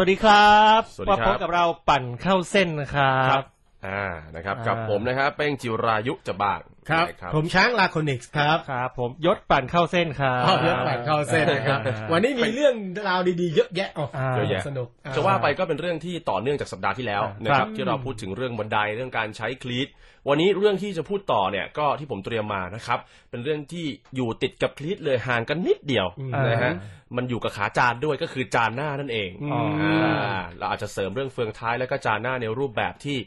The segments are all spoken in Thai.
วัสดีครับสวัสดีครับ มาพบกับเราปั่นเข้าเส้นนะครับ อ่านะครับอ่ากับผมนะครับเป้งจิรายุจะบางครับ นะผมช้างลาโคนิกส์ครับครับผมยศปั่นเข้าเส้นครับพ่อยศปั่นเข้าเส้นนะครับ อ่าวันนี้มีเรื่องราวดีๆ เยอะแยะอ๋ออ่า เยอะแยะ สนุกจะว่าไปก็เป็นเรื่องที่ต่อเนื่องจากสัปดาห์ที่แล้วอ่านนะครับครับ ที่เราพูดถึงเรื่องบันไดเรื่องการใช้คลีตวันนี้เรื่องที่จะพูดต่อเนี่ยก็ที่ผมเตรียมมานะครับ เป็นเรื่องที่อยู่ติดกับคลีตเลยห่างกันนิดเดียวอืม นะฮะมันอยู่กับขาจานด้วยก็คือจานหน้านั่นเองอ๋อออ่าเราอาจจะเสริมเรื่องเฟืองท้ายแล้วก็จานหน้าในรูปแบบที่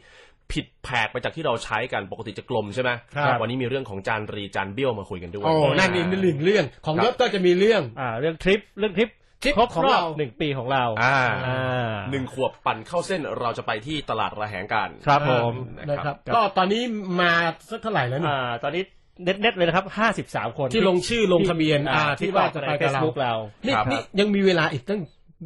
ผิดแผกไปจากที่เราใช้กันปกติจะกลมใช่ไหมครับ วันนี้มีเรื่องของจานรีจานเบี้ยวมาคุยกันด้วย โอ้นั่นอีกหนึ่งเรื่องของครับยศก็จะมีเรื่อง อ่า เรื่องทริปเรื่องทริปทริปครบของรอบเรา หนึ่งปีของเราอ่าอ่าหนึ่งขวบปั่นเข้าเส้นเราจะไปที่ตลาดระแหงกัน ครับผมนะครับนะครับก็ตอนนี้มาสักเท่าไหร่แล้วเนี่ยอ่า ตอนนี้เน็ตเน็ตเลยนะครับห้าสิบสามคนที่ลงชื่อลงทะเบียนอ่าที่ว่าจะไปกับเราเฟซบุ๊กเรา นี่ครับ นี่ยังมีเวลาอีกตั้ง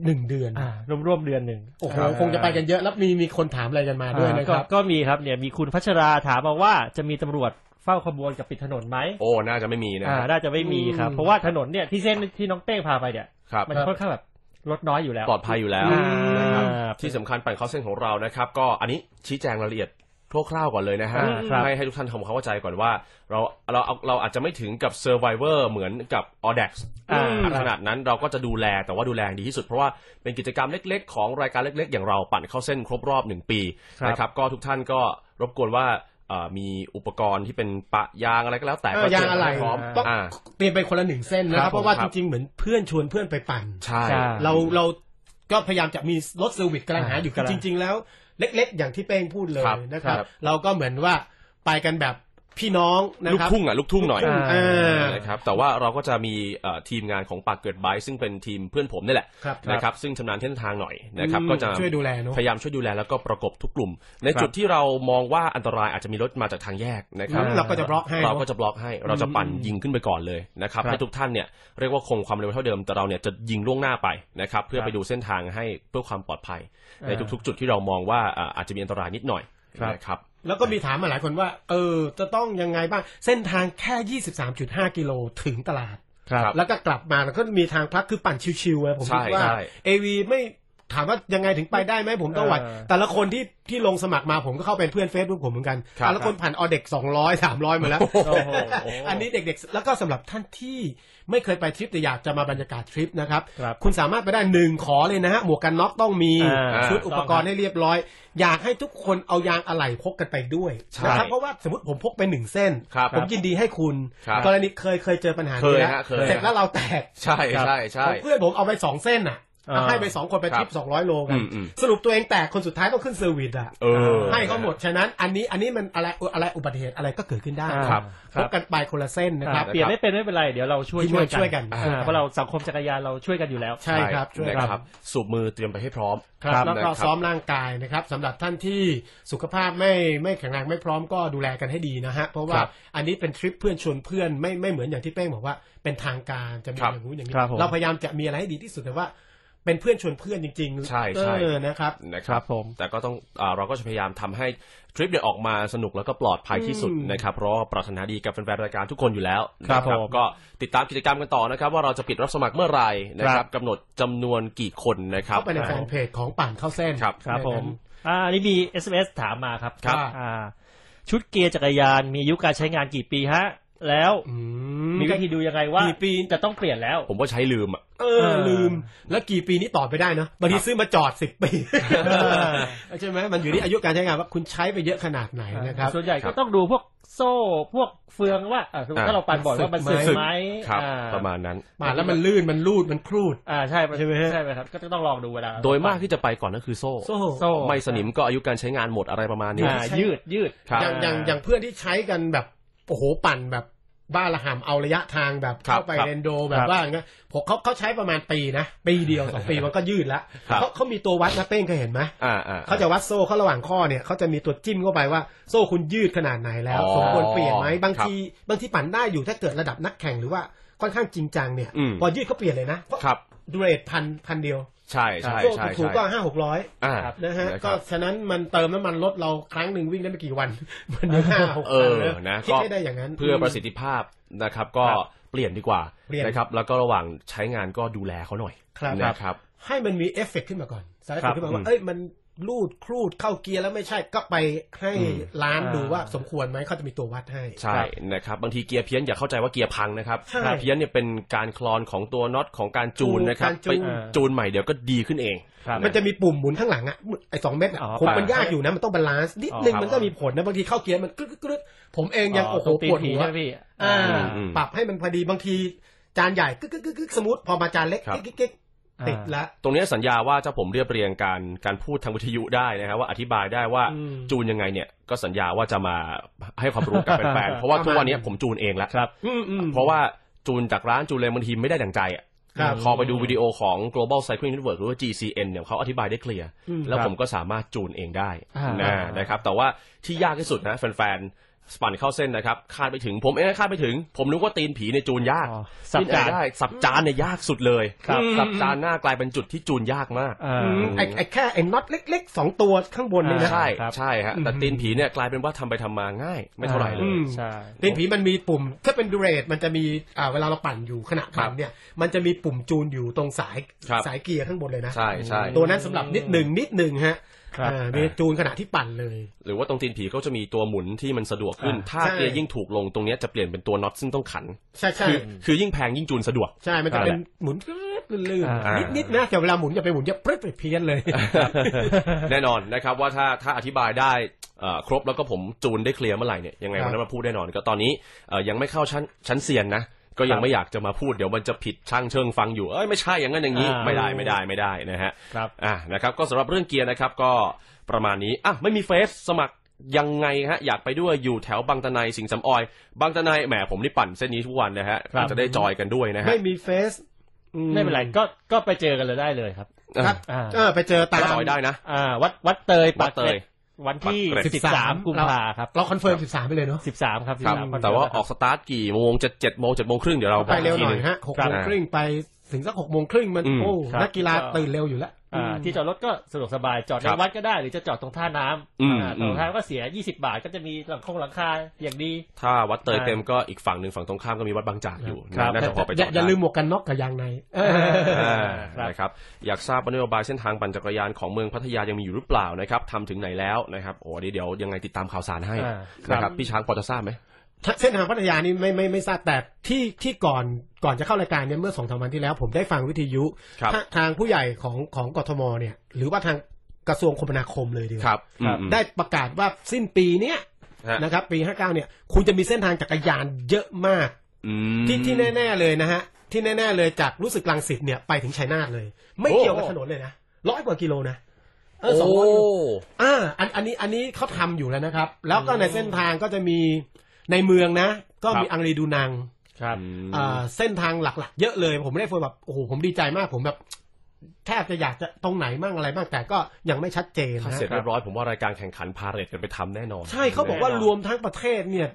หนึ่งเดือนอ่ารวมร่วมๆเดือนหนึ่งโอ้โหครับคงจะไปกันเยอะแล้วมีมีคนถามอะไรกันมาด้วยนะคก็รับก็มีครับเนี่ยมีคุณพัชราถามมาว่าจะมีตำรวจเฝ้าขบวนกับปิดถนนไหมโอ้น่าจะไม่มีนะอ่าฮะน่าจะไม่มีครับอืมเพราะว่าถนนเนี่ยที่เส้นที่น้องเป้งพาไปเนี่ยครับมันค่อนข้างแบบรถน้อยอยู่แล้ว ปลอดภัยอยู่แล้วอ่านะครับอ่าที่สำคัญปั่นเข้าเส้นของเรานะครับ ก็อันนี้ชี้แจงรายละเอียด คร่าวๆก่อนเลยนะฮะอ่าครับ ให้ให้ทุกท่านทำความเข้าใจก่อนว่า เราเราเอาเราอาจจะไม่ถึงกับ Survivor เหมือนกับ Audax อ่า ขนาดนั้นเราก็จะดูแลแต่ว่าดูแลดีที่สุด เพราะว่าเป็นกิจกรรมเล็กๆ ของรายการเล็กๆ อย่างเราปั่นเข้าเส้นครบรอบหนึ่งปีครับนะครับก็ทุกท่านก็รบกวนว่าเอ่อมีอุปกรณ์ที่เป็นปะยางอะไรก็แล้วแต่เอก็อยางอะไรเตมให้พร้อมต้องอ่า เตรียมไปคนละหนึ่งเส้นนะคครัรับบ เพราะว่าผมคจรับ ริงๆ เหมือนเพื่อนชวนเพื่อนไปปั่น ใช่ ใช่ เราเราก็พยายามจะมีรถเซอร์วิสกำลังหาอยู่กำลังจริง ๆ แล้ว เล็ก ๆ อย่างที่เป้งพูดเลยครับนะครับครับ เราก็เหมือนว่าไปกันแบบ พี่น้องนะลูกครับ ทุ่งอะลูกทุ่งหน่อยลูกทุ่งอ่านะครับแต่ว่าเราก็จะมีเอ่อทีมงานของปากเกิดไบค์ซึ่งเป็นทีมเพื่อนผมนี่แหละครับนะครับซึ่งชำนาญเส้นทางหน่อยนะครับอืมก็จะช่วยดูแลเนอะพยายามช่วยดูแลแล้วก็ประกบทุกกลุ่ม ในครับ จุดที่เรามองว่าอันตรายอาจจะมีรถมาจากทางแยกนะครับอืมเราก็จะบล็อกให้เราเนอะก็จะบล็อกให้เราจะปั่นอืมยิงขึ้นไปก่อนเลยนะครับครับให้ทุกท่านเนี่ยเรียกว่าคงความเร็วเท่าเดิมแต่เราเนี่ยจะยิงล่วงหน้าไปนะครับเพื่อครับไปดูเส้นทางให้เพื่อความปลอดภัย ในอ่า ทุกๆ จุดที่เรามองว่าอ่าอาจจะมีอันตรายนิดหน่อยครับ นะครับ แล้วก็มีถามมาหลายคนว่า เออ จะต้องยังไงบ้าง เส้นทางแค่ 23.5 กิโลถึงตลาด ครับ แล้วก็กลับมาแล้วก็มีทางพักคือปั่นชิวๆอะผมคิดใช่ว่าใช่เอวีไม่ ถามว่ายังไงถึงไปได้ไหมผมต้องไหวเออแต่ละคนที่ที่ลงสมัครมาผมก็เข้าเป็นเพื่อนเฟซบุ๊กผมเหมือนกันครับแต่ละคนผ่านออเด็กสองร้อยสามร้อยมาแล้วโอ้โหอันนี้เด็กๆ แล้วก็สำหรับท่านที่ไม่เคยไปทริปแต่อยากจะมาบรรยากาศทริปนะครับครับคุณสามารถไปได้หนึ่งขอเลยนะฮะ หมวกกันน็อกต้องมีอ่าชุดอุปกรณ์ให้เรียบร้อย อยากให้ทุกคนเอายางอะไหล่พกกันไปด้วยใช่นะครับเพราะว่าสมมติผมพกไปหนึ่งเส้นครับผมยินดีให้คุณครับกรณีเคยเคยเจอปัญหาเคยนี้แล้วฮะเคยเสร็จแล้วเราแตกใช่ใช่ใช่เพื่อนผมเอาไปสองเส้นอะอ่า ให้ไปสองคนไปทริปครับสองร้อยโลกันอืมอืมสรุปตัวเองแตกคนสุดท้ายต้องขึ้นเซอร์วิสอะเออให้เขาหมด ฉะนั้นอันนี้อันนี้มันอะไรอะไรอุบัติเหตุอะไรก็เกิดขึ้นได้อ่าครับพบกันไปคนละเส้นนะคอ่ารับ เปลี่ยนไม่เป็นไม่เป็นไร เดี๋ยวเราช่วยทีมงานช่วยกันอ่าช่วยกัน เพราะเราสังคมจักรยานเราช่วยกันอยู่แล้ว ใช่ครับช่วยนะกันครับ สูบมือเตรียมไปให้พร้อมครับแล้วก็นะครับซ้อมร่างกายนะครับสำหรับท่านที่สุขภาพไม่ไม่แข็งแรงไม่พร้อมก็ดูแลกันให้ดีนะฮะเพราะว่าครับอันนี้เป็นทริปเพื่อนชวนเพื่อนไม่ไม่เหมือนอย่างที่เป้งบอกว่าเป็นทางการจะมีครับอย่างนู้นอย่างนี้ครับผมเราพยายามจะมีอะไรให้ดีที่สุดแต่ว่า เป็นเพื่อนชวนเพื่อนจริงๆใช่ใช่ เออนะครับ นะคครัรับบผม แต่ก็ต้องอาเราก็จะพยายามทำให้ทริปเนี่ยออกมาสนุกแล้วก็ปลอดภัยที่สุดอืมนะครับ เพราะว่าปรารถนาดีกับแฟนๆรายการทุกคนอยู่แล้วครับนะผมก็ติดตามกิจกรรมกันต่อนะครับ ว่าเราจะปิดรับสมัครเมื่อไหร่นะครับกำหนดจำนวนกี่คนนะครับ เข้าไปในแฟนเพจของป่านเข้าเส้นครับ ครับผม นะ อ่าอันนี้มี SMS ถามมาครับครับ อ่า ชุดเกียร์จักรยานมีอายุการใช้งานกี่ปีฮะ แล้วอืมีวิธีดูยังไงว่ากี่ปี จะต้องเปลี่ยนแล้ว ผมก็ใช้ลืมอะเออลืม แล้วกี่ปีนี้ต่อไปได้เนอะบางทีซื้อมาจอดสิบปีใช่ไหมมันอยู่ที่อายุการใช้งานว่าคุณใช้ไปเยอะขนาดไหนนะครับส่วนใหญ่ครัก็บต้องดูพวกโซ่พวกเฟืองว่าอ่าสมมติอ่าถ้าเราปั่นบ่อยว่ามันสึสึกกไหมไหมครับอ่ประมาณนั้นป่านแล้วมันลื่นมันรูดมันครูดอ่าใช่ใช่ไหมฮะใช่ไหมครับก็ต้องลองดูเวลาโดยมากที่จะไปก่อนก็คือโซ่โซ่โซ่ไม่สนิมก็อายุการใช้งานหมดอะไรประมาณนี้อ่ายืดยืดครับอย่างอย่างอย่างเพื่อนที่ใช้กันแบบ โอ้โหปั่นแบบบ้าระหำเอาระยะทางแบบครับเข้าไปครับเรนโดแบบว่าอย่างเงี้ยผมเขาเขาใช้ประมาณปีนะ ปีเดียวสองปีมันก็ยืดละครับเขาเขามีตัววัดนะเป้งเคยเห็นไหมอ่าอ่าเขาจะวัดโซ่เขาระหว่างข้อเนี่ยเขาจะมีตัวจิ้มเข้าไปว่าโซ่คุณยืดขนาดไหนแล้วอ๋อสมควรเปลี่ยนไหมบางครับทีบางทีปั่นได้อยู่ถ้าเกิดระดับนักแข่งหรือว่าค่อนข้างจริงจังเนี่ยอืมพอยืดเขาเปลี่ยนเลยนะเพราะครับ ดูเรทพันพันเดียว ใช่ใช่โซ่ใช่ถูกใช่ๆก็ห้าหกร้อยอ่านะฮะนะคก็รับฉะนั้นมันเติมน้ำมันรถเราครั้งหนึ่งวิ่งได้ไม่กี่วัน มันยังห้าหกเอพันอนะนะคิดก็ให้ได้อย่างนั้น เพื่อประสิทธิภาพนะครับก็ครับเปลี่ยนดีกว่าเปลี่ยนนะครับแล้วก็ระหว่างใช้งานก็ดูแลเขาหน่อยครับนะครับให้มันมีเอฟเฟกต์ขึ้นมาก่อนสายครัสืบบที่บอกอืว่ามเอ้ยมัน ลูดครูดเข้าเกียร์แล้วไม่ใช่ก็ไปให้อืมร้านอ่าดูว่าสมควรไหมเขาจะมีตัววัดให้ ใช่นะครับบางทีเกียร์เพี้ยนอย่าเข้าใจว่าเกียร์พังนะครับใช่เกียร์เพี้ยนเนี่ยเป็นการคลอนของตัวน็อตของการจูนนะครับการจูไปนจูนใหม่เดี๋ยวก็ดีขึ้นเองครับมันจะมีปุ่มหมุนข้างหลังอะไอ้สองเม็ดอะอ๋อผมมันครับยากอยู่นะมันต้องบาลานซ์นิดอ๋อนึงครับมันก็มีผลนะบางทีเข้าเกียร์มันกรึ๊ดกรึ๊ดผมเองยังโอ้โหตรงตีปนวดผีหัวใช่ไหมพี่อ่าอืมปรับให้มันพอดีบางทีจานใหญ่กึกกึกกึกกึกสมมติพอมาจานเล็กครับกิ๊กกิ๊ก ติดละ ตรงเนี้ยสัญญาว่าถ้าผมเรียบเรียงการการพูดทางวิทยุได้นะครับว่าอธิบายได้ว่าอืมจูนยังไงเนี่ยก็สัญญาว่าจะมาให้ความรู้กับแฟนๆเพราะว่าทุกวันเนี้ยผมจูนเองแล้วครับอืมอืมเพราะว่าจูนจากร้านจูนเลยบางทีไม่ได้ดังใจอะครับพอไปดูวิดีโอของ global cycling network หรือว่า GCN เนี่ยเขาอธิบายได้เคลียร์อืมแล้วครับผมก็สามารถจูนเองได้อ่านะนะครับแต่ว่าที่ยากที่สุดนะแฟนๆ สปั่นเข้าเส้นนะครับคาดไปถึงผมเองก็คาดไปถึง ผมนึกว่าตีนผีในยจูนยากอ๋อสับที่ไหนจานได้สับจานเนี่ยยากสุดเลยครับสับจานหน้ากลายเป็นจุดที่จูนยากมากอ่าอืมไอ้ไอ้แค่ไอ้น็อตเล็กๆสองตัวข้างบนนี่นะอ่าใช่ครับใช่ฮะอืมแต่ตีนผีเนี่ยกลายเป็นว่าทำไปทำมาง่าย ไม่เท่าไหร่เลอืยมใช่ตีนผีมันมีปุ่ม ถ้าเป็นดูเรทมันจะมีอ่าเวลาเราปั่นอยู่ขณะปั่นเนี่ยมันจะมีปุ่มจูนอยู่ตรงสายครับสายเกียร์ข้างบนเลยนะใช่ใช่ตัวนั้นสำหรับนิดหนึ่งนิดหนึ่งฮะ ครับอ่ามีจูนขณะที่ปั่นเลย หรือว่าตรงตีนผีเขาจะมีตัวหมุนที่มันสะดวกขึ้นอ่าถ้าใช่เกียร์ยิ่งถูกลงตรงเนี้ยจะเปลี่ยนเป็นตัวน็อตซึ่งต้องขัน ใช่ใช่คือคือยิ่งแพงยิ่งจูนสะดวก ใช่ มันจะครับเป็นหมุนลื่นอ่าๆนิดๆนะแต่เวลาหมุนอย่าไปหมุนอย่าปรึ๊ดไปเพี้ยนเลย แน่นอนนะครับว่าถ้าถ้าอธิบายได้เอ่อครบแล้วก็ผมจูนได้เคลียร์เมื่อไหร่เนี่ยยังไงครับวันนั้นมาพูดแน่นอนก็ตอนนี้เอ่อยังไม่เข้าชั้นชั้นเซียนนะ ก็ยังไม่อยากจะมาพูดเดี๋ยวมันจะผิดช่างเชิงฟังอยู่เอ้ยไม่ใช่อย่างนั้นอย่างนี้อ่าไม่ได้ไม่ได้ไม่ได้นะฮะครับ อะนะครับ ก็สำหรับเรื่องเกียร์นะครับก็ประมาณนี้อะไม่มีเฟซสมัครยังไงฮะอยากไปด้วยอยู่แถวบางตะไนสิงห์สำออย บางตะไนแหมผมนี่ปั่นเส้นนี้ทุกวันนะฮะครับจะได้จอยกันด้วยนะฮะไม่มีเฟซอืไม่เป็นไรก็ก็ไปเจอกันเลยได้เลยครับ ครับอ่า เออไปเจอตามก็จอยได้นะ อ่า วัดวัดเตยวัปาดกเตเกร็ยด วันที่ปากเกร็ด สิบสามกุมภาครับเราคอนเฟิร์ม 13 ไปเลยเนาะสิบสามครับครับ 13แต่ว่าออกสตาร์ทกี่โมงจะเจ็ดโมงเจ็ดโมงครึ่งเดี๋ยวเราไปเร็วกหน่อทียงฮะหกครับโมงครึ่งไป ถึงสักหกโมงครึ่งมันอืมโอ้ครับ นักกีฬาก็ตื่นเร็วอยู่แล้วอ่าที่จอดรถก็สะดวกสบายจอดในครับวัดก็ได้หรือจะจอดตรงท่าน้ำอืมอ่าตรงท่าน้ำก็เสีย 20 บาทก็จะมีหลังคงหลังคาอย่างดี ถ้าวัดเตยเต็มก็อีกฝั่งหนึ่งฝั่งตรงข้ามก็มีวัดบางจากอยู่ครับ น่าจะพอไปจอย่าอดอย่าได้ ลืมหมวกกันน็อกกับยางในเออ อ่าครับ นะครับอยากทราบว่านโยบายเส้นทางปั่นจักรยานของเมืองพัทยายังมีอยู่หรือเปล่านะครับทำถึงไหนแล้วนะครับโอ้เดี๋ยวเดี๋ยวยังไงติดตามข่าวสารให้อ่า นะครับพี่ช้างพอจะทราบไหม เส้นทางพัทยานี่ไม่ไม่ไม่ทราบแต่ที่ที่ก่อนก่อนจะเข้ารายการเนี่ยเมื่อสองสามวันที่แล้ว ผมได้ฟังวิทยุครับทาทางผู้ใหญ่ของของกทมเนี่ย หรือว่าทางกระทรวงคมนาคมเลยดีกว่าครับครับอืมได้ประกาศว่าสิ้นปีเนี้ยฮะนะครับ ปี59เนี่ยคุณจะมีเส้นทางจักรยานเยอะมากอืมที่ที่แน่ ๆเลยนะฮะ ที่แน่ ๆ เลยจากรู้สึกลังสิตเนี่ยไปถึงชัยนาทเลย ไม่โอ้เกี่ยวกับถนนเลยนะร้อยกว่ากิโลนะเออโอ้สองร้อยกิโลอ่าอันอันนี้อันนี้เขาทำอยู่แล้วนะครับ แล้วก็ในเส้นทางก็จะมี ในเมืองนะ ก็มีครับอังรีดูนังครับอืมอ่าเส้นทางหลัก ๆ เยอะเลย ผมไม่ได้ฟังแบบโอ้โหผมดีใจมากผมแบบแทบจะอยากจะตรงไหนมั่งอะไรบ้างแต่ก็ยังไม่ชัดเจนถ้านะเสร็จเรียบร้อยผมว่ารายการแข่งขันพาเรดกันไปทำแน่นอน ใช่เขาบอกว่าแน่นอนรวมทั้งประเทศเนี่ย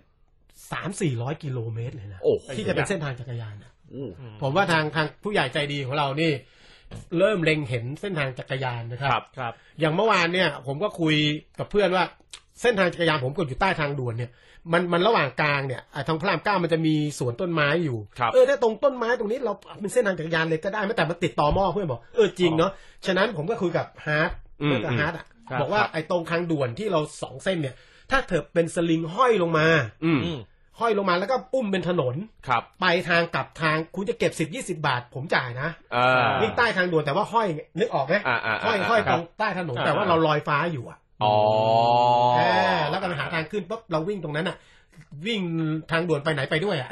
สามสี่ร้อยกิโลเมตรเลยนะโอ้โหที่จะเป็นเส้นทางจักรยานนะอู้ผมว่าทางทางผู้ใหญ่ใจดีของเรานี่ เริ่มเล็งเห็นเส้นทางจักรยานนะคครัรับบครับ อย่างเมื่อวานเนี่ย ผมก็คุยกับเพื่อนว่า เส้นทางจักรยานผมก็อยู่ใต้ทางด่วนเนี่ยมันมันระหว่างกลางเนี่ยอะทางพระรามเก้ามันจะมีสวนต้นไม้อยู่ครับเออถ้าตรงต้นไม้ตรงนี้เราเป็นเส้นทางจักรยานเลยก็ได้ไม่แต่มันติดต่อหม้อเพื่อนบอกเออจริงเนาะฉะนั้นผมก็คุยกับฮาร์ดอืมคุยกับฮาร์ดอะครับบอกว่าไอ้ตรงทางด่วนที่เราสองเส้นเนี่ย ถ้าเธอเป็นสลิงห้อยลงมา อืมอืมห้อยลงมาแล้วก็อุ้มเป็นถนนครับ ไปทางกลับทางคุณจะเก็บสิบยี่สิบาท ผมจ่ายนะอ่าวิ่งใต้ทางด่วนแต่ว่าห้อยนึกออกไหมอ่าอ่าห้อยอ่าห้อยคตรัรบงใต้ถนนอ่าแต่ว่าเราลอยฟ้าอยู่อะ อ๋อแหมแล้วก็หาทางขึ้นปุ๊บเราวิ่งตรงนั้นอะ วิ่งทางด่วนไปไหนไปด้วยอะ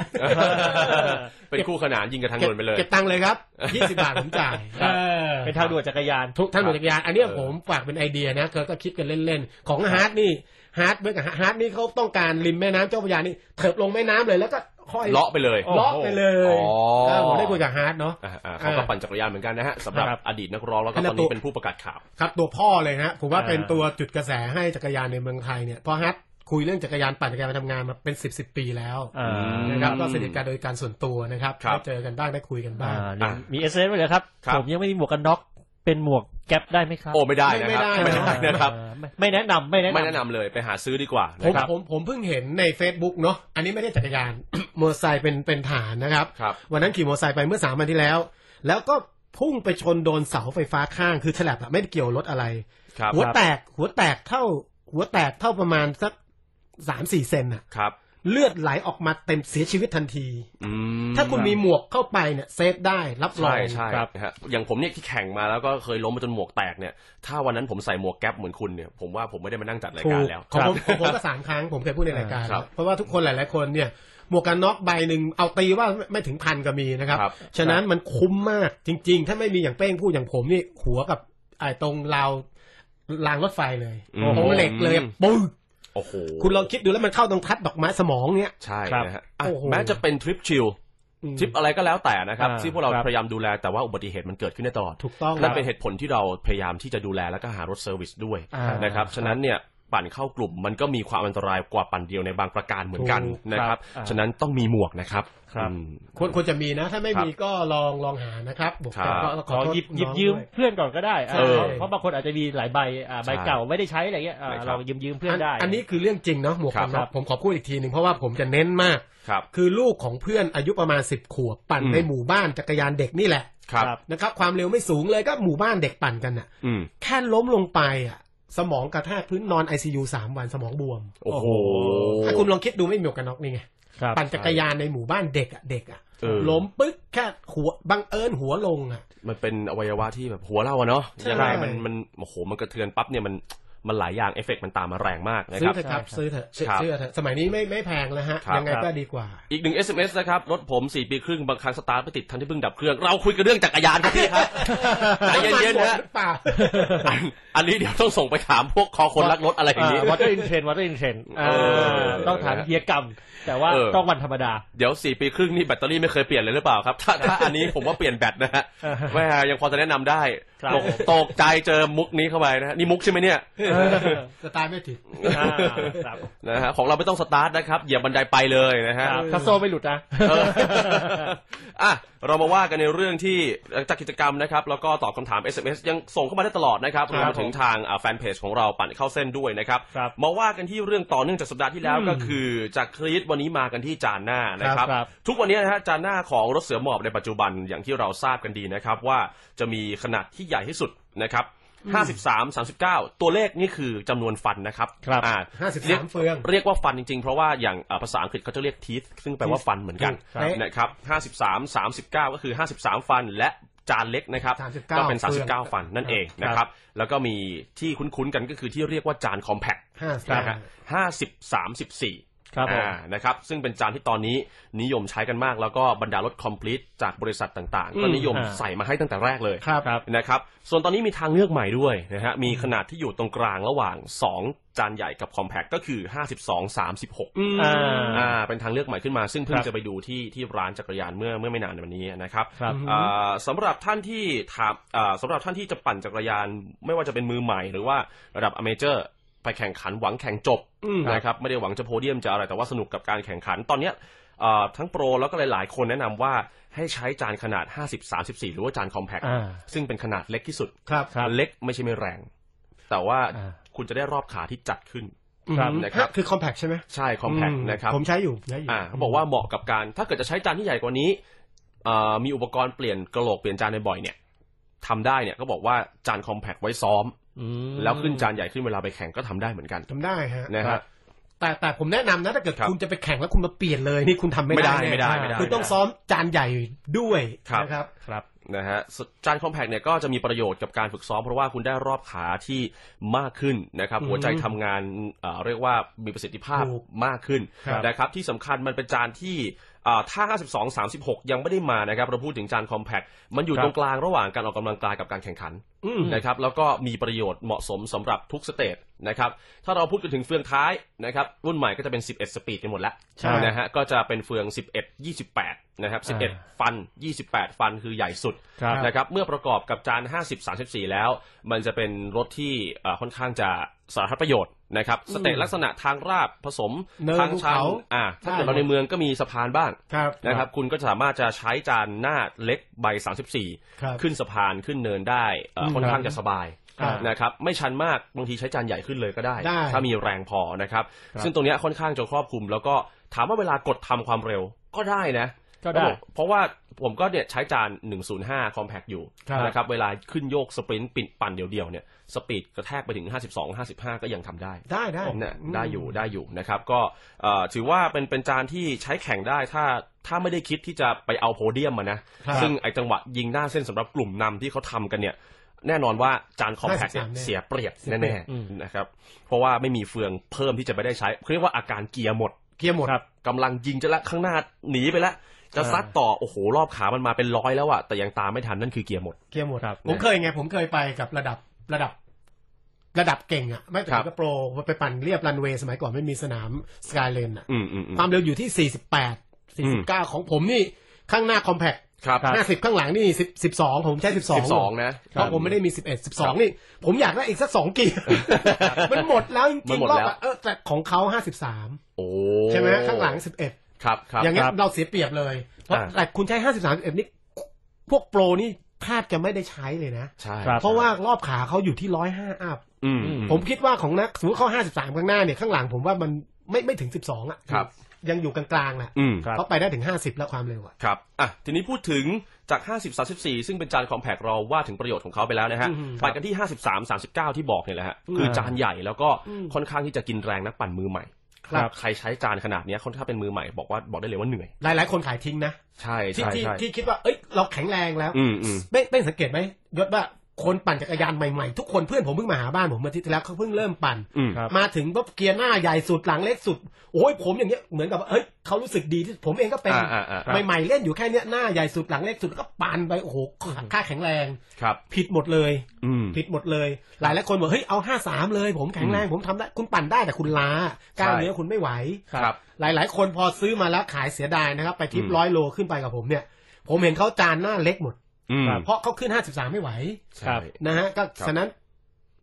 เป็นคู่ขนานยิงกับทางเก็บด่วนไปเลย เก็บตังค์เลยครับยี่สิบาทผมจ่ายครับเออเป็นทางด่วนจักรยานทุกทางด่วนจักรยาน อันเนี้ยเออผมฝากเป็นไอเดียนะก็ก็คิดกันเล่นๆ ของฮาร์ดนี่ฮาร์ดเมื่อกับฮาร์ดนี่เขาต้องการริมแม่น้ำเจ้าพระยานี่เถิบลงแม่น้ำเลยแล้วก็ ห้อยเลาะไปเลยโอ้เลาะไปเลยอ๋อเออผมได้คุยกับฮาร์ดเนาะอ่าอ่าเขาก็ปั่นจักรยานเหมือนกันนะฮะสำหรับครับอดีตนักร้องแล้วก็อันตนั้อนนนี้ตัวเป็นผู้ประกาศข่าวครับตัวพ่อเลยนะผมว่าอ่าเป็นตัวจุดกระแสให้จักรยานในเมืองไทยเนี่ยเพราะฮัทคุยเรื่องจักรยานปั่นจักรยานมาทำงานมาเป็นสิบสิบปีแล้วอ่านะครับก็สนิทกันโดยการส่วนตัวนะครับครับได้เจอกันบ้างได้คุยกันบ้าอ่างเนี่ยมีเอสเอสไว้เลยครับครับผมยังไม่มีหมวกกันน็อก เป็นหมวกแก๊ปได้ไหมครับโอ้ไม่ได้นะครับไม่ไม่ได้ได้นะครับอ่าไม่ไม่แนะนำไม่แนะนำไม่แนะนำเลยไปหาซื้อดีกว่าผมนะครับผมผมเพิ่งเห็นใน Facebook เนาะอันนี้ไม่ได้จักรยานมอเตอร์ไซค์เป็นเป็นฐานนะครับครับ วันนั้นขี่มอเตอร์ไซค์ไปเมื่อสามวันที่แล้ว แล้วก็พุ่งไปชนโดนเสาไฟฟ้าข้างคือฉลับอะไม่ได้เกี่ยวรถอะไรครับหัวแตกหัวแตกเท่า หัวแตกเท่าประมาณสักสามสี่เซนอะครับ เลือดไหลออกมาเต็มเสียชีวิตทันทีอืมถ้าคุณมีหมวกเข้าไปเนี่ยเซฟได้รับรอใช่งใช่ครับนะฮะอย่างผมเนี่ยที่แข่งมาแล้วก็เคยล้มมาจนหมวกแตกเนี่ย ถ้าวันนั้นผมใส่หมวกแก๊ปเหมือนคุณเนี่ย ผมว่าผมไม่ได้มานั่งจัดรายถูการกแล้วของผมของผมก็สามครั้งผมเคยพูดในรายการครับเพราะว่าทุกคนหลาย ๆ คนเนี่ยหมวกกันน็อกใบหนึ่งเอาตีว่าไม่ไม่ถึงพันก็มีนะครับครับ ฉะนั้นมันคุ้มมากจริง ๆ ถ้าไม่มีอย่างเป้งพูดอย่างผมนี่หัวกับไอ้ตรงราวรางรถไฟเลยอืมโงเหล็กเลยปุ๊บ โอ้โหคุณลองคิดดูแล้วมันเข้าตรงทัดดอกไม้สมองเนี่ยใช่ครับนะฮะอะโอ้โหแม้จะเป็นทริปชิลอืมทริปอะไรก็แล้วแต่นะครับอ่าที่พวกเราครับพยายามดูแลแต่ว่าอุบัติเหตุมันเกิดขึ้นได้ตลอดถูกต้องนั่นคเป็รับนเหตุผลที่เราพยายามที่จะดูแลแล้วก็หารถเซอร์วิสด้วยอ่านะครับฉะนั้นเนี่ย ปั่นเข้ากลุ่ม มันก็มีความอันตรายกว่าปั่นเดียวในบางประการเหมือนกันถูกนะครับครับอ่าฉะนั้นต้องมีหมวกนะครับครับอืมควรควรจะมีนะ ถ้าไม่ครับมีก็ลองลองหานะครับบอกครับแต่ก็ขอโทษหยิบหยิบน้องยืมด้วยเพื่อนก่อนก็ได้อ่าเออเพราะบางคนอาจจะมีหลายใบอ่าใบใช่เก่าไม่ได้ใช้อะไรเงี้ยอ่าใช่ครับเรายืมยืมเพื่อนได้ อันนี้คือเรื่องจริงเนาะหมวกกันครัน็อบกผมขอพูดอีกทีหนึ่งเพราะว่าผมจะเน้นมากครับคือลูกของเพื่อนอายุประมาณสิบขวบปั่นอืมในหมู่บ้านจักรยานเด็กนี่แหละครับครับนะครับ ความเร็วไม่สูงเลยก็หมู่บ้านเด็กปั่นกันน่ะอืมแค่ล้มลงไปอะ สมองกระแทกพื้นนอนไอซียูสามวันสมองบวม โอ้โหถ้าคุณลองคิดดูไม่มีหมวกกันน็อกนี่ไงครับปั่นจักรยานในหมู่บ้านเด็กอะเด็กอะเออล้มปึ๊กแค่หัวบังเอิญหัวลงอะ มันเป็นอวัยวะที่แบบหัวเราอะเนาะใช่ยังไงมันมันโอ้โหมันกระเทือนปั๊บเนี่ยมัน มันหลายอย่างเอฟเฟกต์มันตามมาแรงมากนะซื้คอรับ เถอะครับใช่ครับ ซื้อเถอะครับซื้อเถอะสมัยนี้ไม่ไม่แพงแล้วฮะ ครับยังไงก็ดีกว่า อีกหนึ่ง SMS นะครับรถผม 4 ปีครึ่งบางครั้งสตาร์ทไม่ติดทันที่เพิ่งดับเครื่อง เราคุยกันเรื่องจักรยานครับพี่ครับ ใจเย็นๆนะหรือเปล่า อันอันนี้เดี๋ยวต้องส่งไปถามพวกคอคนรักรถอะไรอย่างนี้ วอเตอร์อินเทรนวอเตอร์อินเทรนเออต้องถามเฮียกรรม แต่ว่าเออ ต้องวันธรรมดา เดี๋ยว4ปีครึ่งนี่แบตเตอรี่ไม่เคยเปลี่ยนเลยหรือเปล่าครับ ถ้าถ้าอันนี้ผมว่าเปลี่ยนแบตนะฮะ แม่ยังพอจะแนะนำได้ ครับตกตกใจเจอมุกนี้เข้าไปนะฮะนี่มุกใช่ไหมเนี่ยสตาร์ทไม่ติดอ่าครับนะฮะของเราไม่ต้องสตาร์ทนะครับเหยียบบันไดไปเลยนะฮะครับถ้าโซ่ไม่หลุดนะ เอออะเรามาว่ากันในเรื่องที่จากกิจกรรมนะครับ แล้วก็ตอบคำถาม SMS ยังส่งเข้ามาได้ตลอดนะครับครรับวมไปถึงทางแฟนเพจของเราปั่นเข้าเส้นด้วยนะครับ ครับมาว่ากันที่เรื่องต่อเนื่องจากสัปดาห์ที่แล้วอืมก็คือจากคลีตวันนี้มากันที่จานหน้านะครับ ครับ ทุกวันนี้นะฮะจานหน้าของรถเสือหมอบในปัจจุบันอย่างที่เราทราบกันดีนะครับ ว่าจะมีขนาดที่ใหญ่ที่สุดนะครับ53 39ตัวเลขนี่คือจำนวนฟันนะครับครับอ่าห้าสิบเรียสากมเฟือง เรียกว่าฟันจริงๆ เพราะว่าอย่างเอ่อภาษาอังกฤษเขาจะเรียก teeth ซึ่งแปลว่าฟันเหมือนกันครับนะครับ53 39ก็คือ53ฟันและจานเล็กนะครับ39ก็เป็นเฟือง39 ฟันนั่นเองนะครับ แล้วก็มีที่คุ้นๆกันก็คือที่เรียกว่าจานคอมแพคห้าสิบนะฮะ50 34 ครับผมอ่านะครับ ซึ่งเป็นจานที่ตอนนี้นิยมใช้กันมาก แล้วก็บรรดารถคอมพลีทจากบริษัทต่างๆ ก็นิยมอ่าใส่มาให้ตั้งแต่แรกเลยครับครับนะครับ ส่วนตอนนี้มีทางเลือกใหม่ด้วยนะฮะ มีขนาดที่อยู่ตรงกลางระหว่าง 2 จานใหญ่กับคอมแพคก็คือ 52 36อ่าอ่าเป็นทางเลือกใหม่ขึ้นมา ซึ่งเพิ่คงรับจะไปดูที่ที่ร้านจักรยานเมื่อเมื่อไม่นานวันนี้นะครับครับอ่าสำหรับท่านที่ถามอ่าสำหรับท่านที่จะปั่นจักรยาน ไม่ว่าจะเป็นมือใหม่หรือว่าระดับอเมเจอร์ ไปแข่งขันหวังแข่งจบอืมนะครับไม่ได้หวังจะโพเดียมจะอะไรแต่ว่าสนุกกับการแข่งขันตอนเนี้ยอ่าทั้งโปรแล้วก็หลาย ๆ คนแนะนำว่าให้ใช้จานขนาด 50 34 หรือว่าจานคอมแพคอ่าซึ่งเป็นขนาดเล็กที่สุดครับครับเล็กไม่ใช่ไม่แรง แต่ว่าอ่าคุณจะได้รอบขาที่จัดขึ้นครับนะครับคือคอมแพคใช่ไหมใช่คอมแพคอืนะครับผมใช้อยู่ใช้อยู่อ่าเขาบอกว่าเหมาะกับการ ถ้าเกิดจะใช้จานที่ใหญ่กว่านี้อ่ามีอุปกรณ์เปลี่ยนกระโหลกเปลี่ยนจานบ่อยๆเนี่ยทำได้เนี่ยก็บอกว่าจานคอมแพคไว้ซ้อมอืม แล้วขึ้นจานใหญ่ขึ้นเวลาไปแข่งก็ทำได้เหมือนกันทำได้ฮะนะครัฮะบแต่แต่ผมแนะนำนะถ้าเกิดครับคุณจะไปแข่งแล้วคุณมาเปลี่ยนเลยนี่คุณทำไม่ไม่ได้แน่ไม่ได้ไม่ได้คุณต้องซ้อมจานใหญ่ด้วยครับนะครับครับนะฮะจานคอมแพคเนี่ยก็จะมีประโยชน์กับการฝึกซ้อม เพราะว่าคุณได้รอบขาที่มากขึ้นนะครับอืมหัวใจทำงานเอ่อเรียกว่ามีประสิทธิภาพถูกมากขึ้นครับนะครับที่สำคัญมันเป็นจานที่อ่า ถ้า 52 36 ยังไม่ได้มานะครับ เราพูดถึงจานคอมแพคมันอยู่ครับตรงกลางระหว่างการออกกำลังกายกับการแข่งขันอืมนะครับ แล้วก็มีประโยชน์เหมาะสมสำหรับทุกสเตจนะครับ ถ้าเราพูดกันถึงเฟืองท้ายนะครับ รุ่นใหม่ก็จะเป็น 11 สปีดกันหมดแล้วใช่นะฮะ ก็จะเป็นเฟือง 11 28 นะครับอ่า11 ฟัน 28 ฟันคือใหญ่สุดครับนะครับ เมื่อประกอบกับจาน 50 34 แล้ว มันจะเป็นรถที่เอ่อค่อนข้างจะ สาธารณประโยชน์นะครับสเตจลักษณะทางราบผสมเนินทางชันภูเขาอ่าถ้าเกิดได้เราในเมืองก็มีสะพานบ้างครับนะครับ คุณก็สามารถจะใช้จานหน้าเล็กใบครับ34 ขึ้นสะพานขึ้นเนินได้เอ่ออืมค่อนข้างจะสบายครับนะครับไม่ชันมากบางทีใช้จานใหญ่ขึ้นเลยก็ได้ได้ถ้ามีแรงพอนะครับครับซึ่งตรงเนี้ยค่อนข้างจะครอบคลุม แล้วก็ถามว่าเวลากดทำความเร็วก็ได้นะ ก็ได้ เพราะว่าผมก็เนี่ยใช้จาน 105 compact อยู่ครับนะครับ เวลาขึ้นโยกสปรินต์ปิดปั่นเดียวๆเนี่ยสปีดกระแทกไปถึง 52 55 ก็ยังทำได้ ได้ได้เนี่ยได้อยู่ได้อยู่นะครับ ก็เอ่อถือว่าเป็นเป็นจานที่ใช้แข่งได้ถ้าถ้าไม่ได้คิดที่จะไปเอาโพเดียมมานะครับซึ่งไอจังหวะยิงหน้าเส้นสำหรับกลุ่มนำที่เขาทำกันเนี่ยแน่นอนว่าจานคอมแพคเนี่ย53เนี่ยเสียเปรียบเสียเปรีแน่ยบๆนะครับ เพราะว่าไม่มีเฟืองเพิ่มที่จะไปได้ใช้เรียกว่าอาการเกียร์หมด เกียร์หมดครับกำลังยิงจะละข้างหน้าหนีไปแล้ว จะซัดต่อโอ้โหรอบขามันมาเป็นร้อยแล้วอะแต่ยังตามไม่ทันนั่นคือเกียร์หมด เกียร์หมดครับ ผมเคยไงผมเคยไปกับระดับระดับระดับเก่งอะไม่ถึครังบกับโปรไปปั่นเรียบรันเวย์สมัยก่อนไม่มีสนามสกายเลนอะอืมอืมอืมความเร็วอยู่ที่ 48 49 ของผมนี่ข้างหน้าคอมแพคครับ50ข้างหลังนี่10 12ผมใช้12สิบสองนะเพราะผมไม่ได้มี11 12นี่ ผมอยากได้อีกสักสองเกียร์มันหมดแล้วจมัรินงหมดๆรอบแล้วอะเออแต่ของเขา53โอ้ใช่ไหมข้างหลัง11 ครับครับอย่างเงี้ยครับ เราเสียเปรียบเลยเพราะอ่า แต่คุณใช้53 11นี่พวกโปรนี่แทบจะไม่ได้ใช้เลยนะ ใช่ครับ เพราะว่ารอบขาเขาอยู่ที่105อัพ อืม ผมคิดว่าของนักสมมติเขา53ข้างหน้าเนี่ยข้างหลังผมว่ามันไม่ไม่ถึง12อะครับ ยังอยู่กลางๆแหละอืมครับ เขาไปได้ถึง50แล้วความเร็วอะ ครับอะทีนี้พูดถึงจาก 50 34 ซึ่งเป็นจานคอมแพคเราว่าถึงประโยชน์ของเขาไปแล้วนะฮะอืมไปกันที่ 53 39 ที่บอกเนี่ยแหละฮะคือจานใหญ่แล้วก็อืมค่อนข้างที่จะกินแรงนักปั่นมือใหม่ ครับใครใช้จานขนาดเนี้ยค่อนข้างเป็นมือใหม่บอกว่าบอกได้เลยว่าเหนื่อย หลายๆคนขายทิ้งนะ ใช่ที่ใช่ที่ใช่ ที่คิดว่า เอ้ย เราแข็งแรงแล้วอืมอืมเป้งเป้งสังเกตไหมยศว่า คนปั่นจักรยานใหม่ๆ ทุกคนเพื่อนผมเพิ่งมาหาบ้านผมเมื่ออาทิตย์ที่แล้วเขาเพิ่งเริ่มปั่น อืม ครับ มาถึงปุ๊บเกียร์หน้าใหญ่สุดหลังเล็กสุด โอ้ยผมอย่างเงี้ยเหมือนกับว่าเฮ้ยเขารู้สึกดีที่ผมเองก็เป็น อ่าอ่าอ่าใหม่ๆเล่นอยู่แค่เนี้ยหน้าใหญ่สุดหลังเล็กสุดแล้วก็ปั่นไปโอ้โหค่าแข็งแรง ครับ ผิดหมดเลย อืม ผิดหมดเลย หลายหลายคนบอกเฮ้ยเอาห้าสามเลย ผมแข็งแรงผมทำได้คุณปั่นได้แต่คุณล้ากล้ามเนื้อคุณไม่ไหว ครับ หลายหลายๆคนพอซื้อมาแล้วขายเสียดายนะครับ ไปทริปอืม ร้อยโลขึ้นไปกับผมเนี่ย ผมเห็นเขาจานหน้าเล็กหมดอืม เพราะเขาขึ้นห้าสิบสามไม่ไหวใช่นะฮะก็ครับฉะนั้น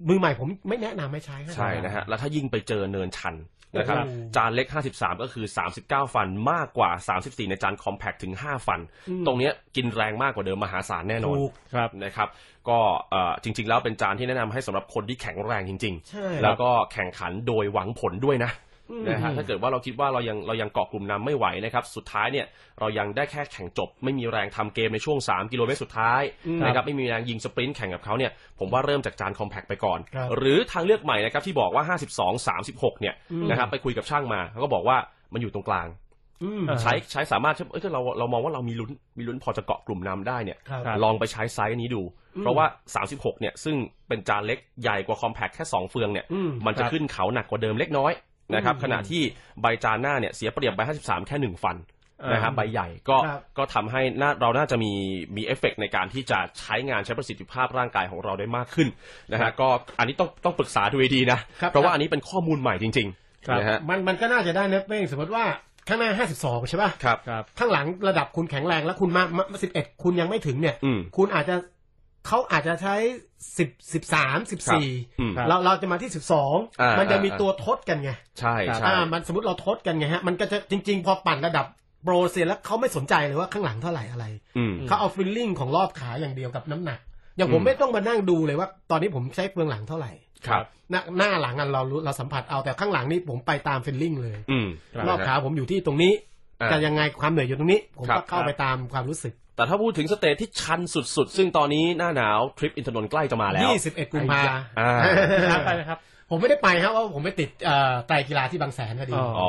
มือใหม่ผมไม่แนะนำไม่ใช้ใช่นะฮะแล้วถ้ายิ่งไปเจอเนินชันนะครับโอ้โหจานเล็ก 53 ก็คือ 39 ฟันมากกว่า 34 ในจานคอมแพคถึง 5 ฟันอืมตรงเนี้ยกินแรงมากกว่าเดิมมหาศาลแน่นอนถูกครับนะครับก็เอ่อจริง ๆ แล้วเป็นจานที่แนะนำให้สำหรับคนที่แข็งแรงจริงใช่ๆแล้วก็แข่งขันโดยหวังผลด้วยนะอืม นะฮะถ้าเกิดว่าเราคิดว่าเรายังเรายังเกาะกลุ่มนำไม่ไหวนะครับ สุดท้ายเนี่ยเรายังได้แค่แข่งจบ ไม่มีแรงทำเกมในช่วง 3 กิโลเมตรสุดท้ายอืมนะครับไม่มีแรงยิงสปรินต์แข่งกับเขาเนี่ยผมว่าเริ่มจากจานคอมแพคไปก่อนครับหรือทางเลือกใหม่นะครับที่บอกว่า 52 36 เนี่ยอืมนะครับไปคุยกับช่างมาเขาก็บอกว่ามันอยู่ตรงกลางอืมอ่าใช้ใช้สามารถเอ้ยถ้าเราเรามองว่าเรามีลุ้นมีลุ้นพอจะเกาะกลุ่มนำได้เนี่ยครับครับลองไปใช้ไซส์นี้ดูอืมเพราะว่า 36 เนี่ยซึ่งเป็นจานเล็กใหญ่กว่าคอมแพคแค่ 2 เฟืองเนี่ยอืมมันจะครับขึ้นเขาหนักกว่าเดิมเล็กน้อย นะครับอืมขณะที่ใบจานหน้าเนี่ยเสียเปรียบใบ53 แค่1ฟันอ่านนะครับใบใหญ่ก็ครับ ก็ทำให้น่าเราน่าจะมีมีเอฟเฟกในการที่จะใช้งานใช้ประสิทธิภาพร่างกายของเราได้มากขึ้นนะฮะก็อันนี้ต้องต้องปรึกษาดูให้ดีนะ ครับ เพราะว่าอันนี้เป็นข้อมูลใหม่จริงครับๆนะฮะมันมันก็น่าจะได้นะเป้งสมมติว่าข้างหน้าห้าสิบสองใช่ป่ะ ครับ ครับ ข้างหลังระดับคุณแข็งแรงแล้วคุณมาสิบเอ็ดคุณยังไม่ถึงเนี่ย อืม คุณอาจจะ เขาอาจจะใช้สิบสิบสามสิบสี่อืมครับเราเราจะมาที่สิบสองอ่ามัมันจะมีอ่า ตัวทดกันไงใช่ใช่อ่ามันสมมติเราทดกันไงฮะมันก็จะจริง ๆ พอปั่นระดับโปรเซียนแล้วเขาไม่สนใจเลยว่าข้างหลังเท่าไหร่อะไร อืม เขาเอาฟิลลิ่งของรอบขาอย่างเดียวกับน้ำหนัก อย่างผมอืม ไม่ต้องมานั่งดูเลยว่า ตอนนี้ผมใช้เฟืองหลังเท่าไหร่ครับ หน้าหน้าหลังอะเรารู้เราสัมผัสเอาแต่ข้างหลังนี่ผมไปตามฟิลลิ่งเลย อืมครับรอบขาผมอยู่ที่ตรงนี้ อ่าจะยังไงความเหนื่อยอยู่ตรงนี้ ผมครัก็บ เข้าไปตามความรู้สึก แต่ถ้าพูดถึงสเตจที่ชันสุดๆ ซึ่งตอนนี้หน้าหนาวทริปอินทนนท์ใกล้จะมาแล้ว 21 กุมภาอ่าครับไปไหมครับ ผมไม่ได้ไปครับว่าผมไปติดเอ่อไตรกีฬาที่บางแสนพอดีอ๋ออ๋อ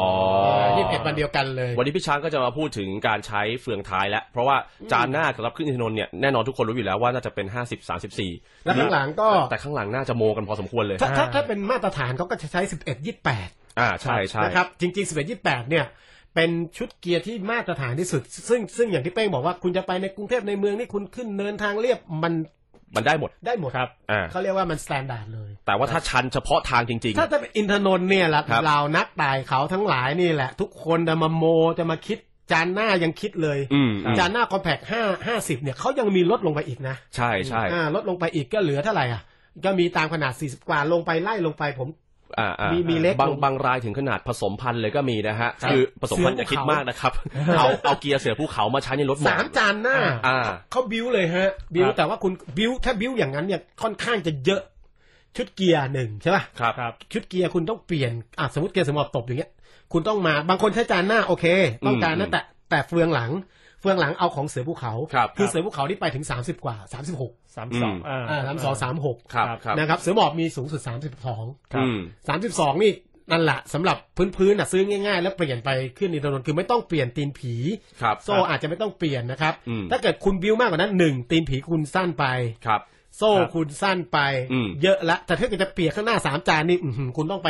ยี่สิบเอ็ดวันเดียวกันเลย วันนี้พี่ช้างก็จะมาพูดถึงการใช้เฟืองท้ายแล้ว เพราะว่าจานหน้าสำหรับขึ้นอินทนนท์เนี่ยแน่นอนทุกคนรู้อยู่แล้วว่าน่าจะเป็น 50 34 แล้วข้างหลังก็แต่ข้างหลังน่าจะโมกันพอสมควรเลย ถ้าถ้าถ้าเป็นมาตรฐานเขาก็จะใช้ 11 28 อ่าใช่ใช่นะครับจริงๆ 11 28 เนี่ย เป็นชุดเกียร์ที่มาตรฐานที่สุด ซึ่งซึ่งอย่างที่เป้งบอกว่าคุณจะไปในกรุงเทพในเมืองนี่คุณขึ้นเนินทางเรียบมันมันได้หมดได้หมดครับอ่าเขาเรียกว่ามันสแตนดาร์ดเลย แต่ว่าถ้าชันเฉพาะทางจริงถ้าจะเป็นอินทนนท์เนี่ยละครับเรานักไต่เขาทั้งหลายนี่แหละ ทุกคนจะมาโมจะมาคิดจานหน้ายังคิดเลยๆอืมอืมจานหน้าคอมแพคห้าห้าสิบเนี่ยเขายังมีลดลงไปอีกนะ ใช่ใช่อ่าลดลงไปอีกก็เหลือเท่าไหร่อะ ก็มีตามขนาด40กว่าลงไปไล่ลงไปผมอ่าอ่า มีมีเล็กบางลงบางรายถึงขนาดผสมพันธุ์เลยก็มีนะฮะครับคือผสมพันธุ์เสืออย่าคิดภูเขามากนะครับ เอาเอาเกียร์เสือภูเขามาใช้ในรถหมอสามจานหน้าอ่าเขาบิ้วเลยฮะ บิ้วครับแต่ว่าคุณบิ้วถ้าบิ้วอย่างนั้นเนี่ยค่อนข้างจะเยอะชุดเกียร์หนึ่งใช่ป่ะครับครับชุดเกียร์คุณต้องเปลี่ยนอะสมมติเกียร์สมอตบอย่างเงี้ย คุณต้องมาบางคนใช้จานหน้าโอเค ต้องการอืนะมแต่แต่เฟืองหลังเฟเบื้องหลังเอาของเสือภูเขาครับคือครับเสือภูเขานี่ไปถึง 30 กว่า 36สามสองอืมอ่าอ่าสามสองสามหกครับครับครับนะครับเสือหมอบมีสูงสุด 32ครับอืม32 นี่นั่นแหละสำหรับพื้นๆน่ะซื้อง่ายๆ แล้วเปลี่ยนไปขึ้นอินทนนท์คือไม่ต้องเปลี่ยนตีนผีครับโซ่อาจจะไม่ต้องเปลี่ยนนะครับอืมถ้าเกิดคุณบิวมากกว่านั้นหนึ่งตีนผีคุณสั้นไปครับ โซ่ครับคุณสั้นไปอืมเยอะละแต่ถ้าเกิดจะเปลี่ยนข้างหน้าสามจานนี่อื้อหือคุณต้องไป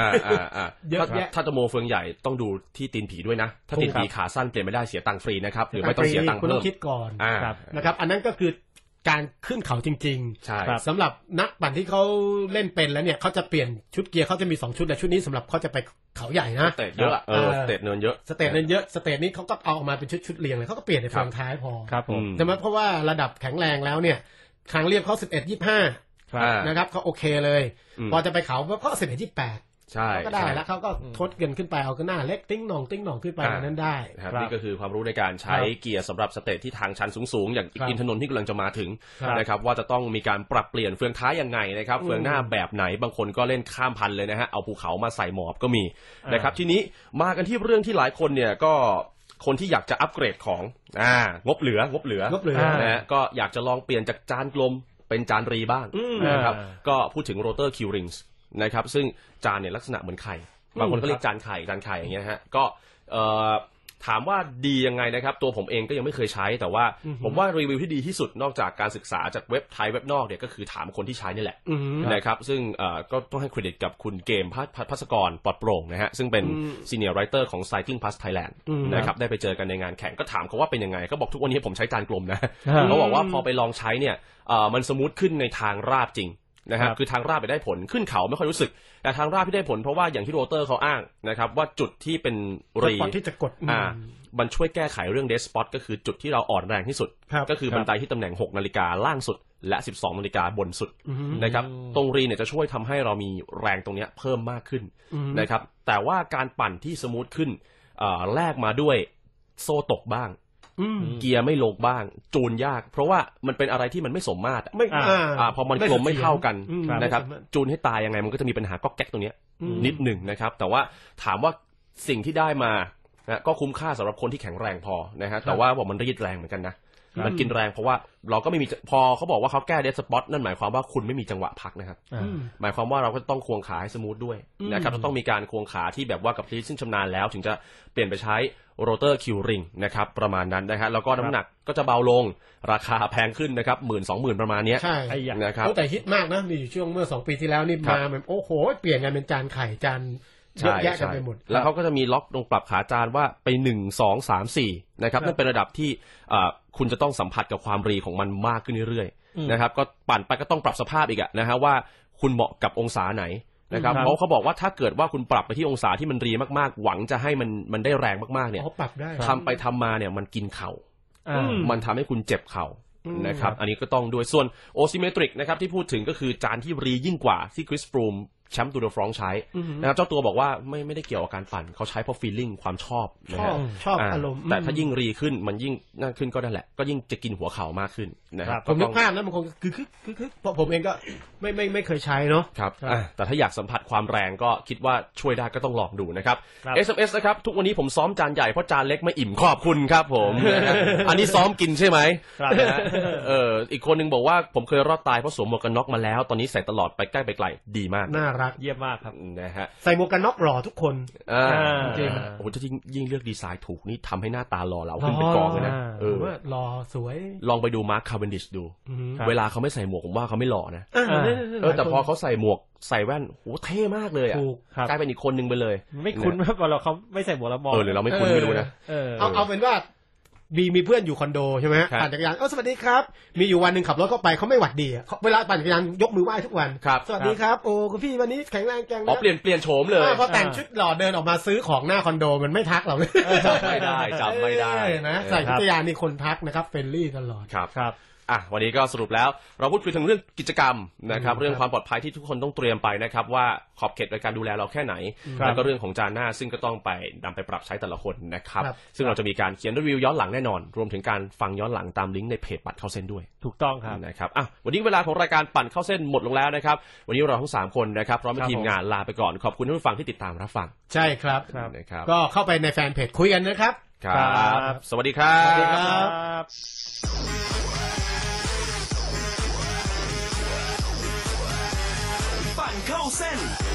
อ่าอ่าอ่าเยอะถ้าแยะถ้าจะโมเฟืองใหญ่ต้องดูที่ตีนผีด้วยนะ ถ้าตีนผีถูกครับขาสั้นเปลี่ยนไม่ได้เสียตังค์ฟรีนะครับหรือไม่ต้องเสียตังค์คุณต้เพิ่อมงคิดก่อนอ่าครับนะครับ อันนั้นก็คือการขึ้นเขาจริงใช่ครับๆสำหรับนักปั่นที่เขาเล่นเป็นแล้วเนี่ยเขาจะเปลี่ยนชุดเกียร์เขาจะมีสองชุดแต่ชุดนี้สำหรับเขาจะไปเขาใหญ่นะสเตจเยอะอะเออเออสเตจเนินเยอะสเตจนั้นเยอะสเตจนี้เขาก็เอาออกมาเป็นชุดชุดๆเรียงเลยเขาก็เปลี่ยนในครัเฟืบองท้ายพอครับผมอืมใช่ไหมเพราะว่าระดับแข็งแรงแล้วเนี่ยทางเรียบเขาสิบเอ็ดยี่ห้าครับอ่านะครับเขาโอเคเลยอืมพอจะไปเขาเขาสิบเอ็ดยี่แปด ใช่ก็ได้ใช่แล้วเขาก็ทดเงินขึ้นไปเอาก็หน้าเล็กติ้งหน่องติ้งหน่องขึ้นไปอ่าอันนั้นได้นะครับครับนี่ก็คือความรู้ในการใช้ครับเกียร์สำหรับสเตจที่ทางชันสูงๆ อย่างครับอินทนนท์ที่กำลังจะมาถึงครับนะครับว่าจะต้องมีการปรับเปลี่ยนเฟืองท้ายยังไงนะครับอืมเฟืองหน้าแบบไหนบางคนก็เล่นข้ามพันเลยนะฮะเอาภูเขามาใส่หมอบก็มีนะครับทีนี้มากันที่เรื่องที่หลายคนเนี่ยก็คนที่อยากจะอัปเกรดของอ่างบเหลืองบเหลืองบเหลือนะฮะก็อยากจะลองเปลี่ยนจากจานกลมเป็นจานรีบ้างอืมนะครับอ่าก็พูดถึงโรเตอร์คิวริงส์ นะครับ ซึ่งจานเนี่ยลักษณะเหมือนไข่ บางคนก็เรียกจานไข่จานไข่อย่างเงี้ยฮะก็เอ่อถามว่าดียังไงนะครับ ตัวผมเองก็ยังไม่เคยใช้ แต่ว่าผมว่ารีวิวที่ดีที่สุดนอกจากการศึกษาจากเว็บไทยเว็บนอกเนี่ยก็คือถามคนที่ใช้นี่แหละอืมนะครับซึ่งเอ่อก็ต้องให้เครดิตกับคุณเกมพัฒพัศกรปลอดโปร่งนะฮะซึ่งเป็นอืมซีเนียร์ไรเตอร์ของ Cycling Plus Thailand อืมนะครับได้ไปเจอกันในงานแข่งก็ถามเขาว่าเป็นยังไง ก็บอกทุกวันนี้ผมใช้จานกลมนะอ่าเขาบอกว่าพอไปลองใช้เนี่ยเอ่อมันสมูทขึ้นในทางราบจริง นะฮะครับคือทางราบไปได้ผลขึ้นเขาไม่ค่อยรู้สึก แต่ทางราบที่ได้ผลเพราะว่าอย่างที่โรเตอร์เขาอ้างนะครับว่าจุดที่เป็นสรีปอตที่จะกดอ่ามันช่วยแก้ไขเรื่องเดสสปอตก็คือจุดที่เราอ่อนแรงที่สุดครับก็คือครับบันไดที่ตำแหน่ง 6 นาฬิกาล่างสุด และ 12 นาฬิกาบนสุดอืมนะครับตรงรีเนี่ยจะช่วยทำให้เรามีแรงตรงเนี้ยเพิ่มมากขึ้นอืมนะครับแต่ว่าการปั่นที่สมูทขึ้นเอ่อแลกมาด้วยโซ่ตกบ้างอืม เกียร์ไม่ลงบ้าง จูนยาก เพราะว่ามันเป็นอะไรที่มันไม่สมมาตรอะไม่อ่าอ่าอ่าพอมันกลมไม่เท่ากันอืมนะครับไม่สามารถจูนให้ตายยังไงมันก็จะมีปัญหาก๊อกแก๊กตรงเนี้ยอืมนิดหนึ่งนะครับ แต่ว่าถามว่าสิ่งที่ได้มานะก็คุ้มค่าสำหรับคนที่แข็งแรงพอนะฮะแต่ว่าบอกมันรีดแรงเหมือนกันนะ มันกินแรงเพราะว่าเราก็ไม่มีจะพอเขาบอกว่าเขาแก้เดสปอตนั่นหมายความว่าคุณไม่มีจังหวะพักนะครับอ่าอืมหมายความว่าเราก็ต้องควงขาให้สมูทด้วยนะครับอืมจะต้องมีการควงขาที่แบบว่ากับพลีซึ่งชำนาญแล้ว ถึงจะเปลี่ยนไปใช้โรเตอร์คิวริงนะครับประมาณนั้นนะฮะแล้วก็น้ำหนักก็จะเบาลงราคาแพงขึ้นนะครับหมื่นสองหมื่นประมาณเนี้ยใช่ไอ้ยะนะครับตั้งแต่ฮิตมากนะมีอยู่ช่วงเมื่อสองปีที่แล้วนี่ครับมาแบบโอ้โห เปลี่ยนกันเป็นจานไข่จานเยอะแยะกันไปหมด แล้วเขาก็จะมีล็อกตรงปรับขาจานว่าไปหนึ่งสองสามสี่นะครับครับนั่นเป็นระดับที่อ่า คุณจะต้องสัมผัสกับความรีของมันมากขึ้นเรื่อยอืมๆนะครับ ก็ปั่นไปก็ต้องปรับสภาพอีกอะนะฮะว่าคุณเหมาะกับองศาไหนนะครับครับเพราะเขาบอกว่าถ้าเกิดว่าคุณปรับไปที่องศาที่มันรีมากๆ หวังจะให้มันมันได้แรงมากๆเนี่ยเขาปรับได้ทำไปทำมาเนี่ยมันกินเข่าอ่าอืมมันทำให้คุณเจ็บเข่าอืมนะครับ อันนี้ก็ต้องด้วยส่วนโอซิเมตริกนะครับที่พูดถึงก็คือจานที่รียิ่งกว่าที่คริสฟรูม แชมป์ตูดฟรองใช้นะครับเจ้าตัวบอกว่าไม่ไม่ได้เกี่ยวกับการปั่นเขาใช้เพราะฟีลลิ่งความชอบนะชอบฮะชอบอ่าอารมณ์แต่ถ้ายิ่งรีขึ้นมันยิ่งนั่นขึ้นก็นั่นแหละ ก็ยิ่งจะกินหัวเข่ามากขึ้นนะครับผมนึต้กองภาพนะมันคงคือคือคือคือเพราะผมเองก็ไม่ไม่ไม่เคยใช้เนาะครับครับอะแต่ถ้าอยากสัมผัสความแรงก็คิดว่าช่วยได้ก็ต้องลองดูนะครับครับ SMS นะครับทุกวันนี้ผมซ้อมจานใหญ่เพราะจานเล็กไม่อิ่มขอบคุณครับ ผมนะฮะอันนี้ซ้อมกินใช่ไหมครับนะฮะเอออีกคนนึงบอกว่าผมเคยรอดตายเพราะสวมหมวกกันน็อกมาแล้ว ตอนนี้ใส่ตลอดไปใกล้ไปไกลดีมากน่ารักเยี่ยมมากครับนะฮะใส่หมวกกันน็อกหล่อทุกคนอ่าอ่าจริงๆโอ้โหถ้ายิ่งยิ่งเลือกดีไซน์ถูกนี่ทำให้หน้าตาหล่อเหลาขึ้นเป็นกองเลยนะเอผมอว่าหล่อสวย ลองไปดูมาร์คคาร์เวนดิชดูอืมครับเวลาเขาไม่ใส่หมวกผมว่าเขาไม่หล่อนะอ่าอ่าเออแต่พอเขาใส่หมวกใส่แว่นโหเท่มากเลยอะถูกครับกลายเป็นอีกคนนึงไปเลย ไม่คุ้นครับว่าเราเขาไม่ใส่หมวกแล้วมองเออหรือเราไม่คุ้นไม่รู้นะเออเอาเอาเป็นว่า มีมีเพื่อนอยู่คอนโดใช่ไหมฮะครับ ปั่นจักรยานเออสวัสดีครับ มีอยู่วันหนึ่งขับรถเข้าไปเขาไม่หวัดดีอะเขาเวลาปั่นจักรยานยกมือไหว้ทุกวัน ครับสวัสดีครับ โอ้คุณพี่วันนี้แข็งแรงจังอ๋อนะเปลี่ยนเปลี่ยนโฉมเลยเออพอแต่งชุดหล่อเดินออกมาซื้อของหน้าคอนโดมันไม่ทักเราเลยจำไม่ได้จำไม่ได้เออนะใส่ชุดจักรยานนี่คนทักนะครับเฟรนลี่ตลอด ครับ ครับ อะวันนี้ก็สรุปแล้วเราพูดคุยถึงเรื่องกิจกรรมนะครับอืมเรื่องความปลอดภัยที่ทุกคนต้องเตรียมไปนะครับ ว่าขอบเขตในการดูแลเราแค่ไหน ครับแล้วก็เรื่องของจานหน้าซึ่งก็ต้องไปนำไปปรับใช้แต่ละคนนะครับ ครับ ซึ่งเราจะมีการเขียนรีวิวย้อนหลังแน่นอน รวมถึงการฟังย้อนหลังตามลิงก์ในเพจปัดเข้าเส้นด้วย ถูกต้องครับ นะครับอะวันนี้เวลาของรายการปั่นเข้าเส้นหมดลงแล้วนะครับ วันนี้เราทั้งสามคนนะครับ พร้อมครับทีมงานลาไปก่อน ขอบคุณท่านผู้ฟังที่ติดตามรับฟังใช่ครับ ครับ นะครับ ก็เข้าไปในแฟนเพจคุยกันนะครับ ครับครับสวัสดีครับ สวัสดีครับปั่ นเข้าเส้น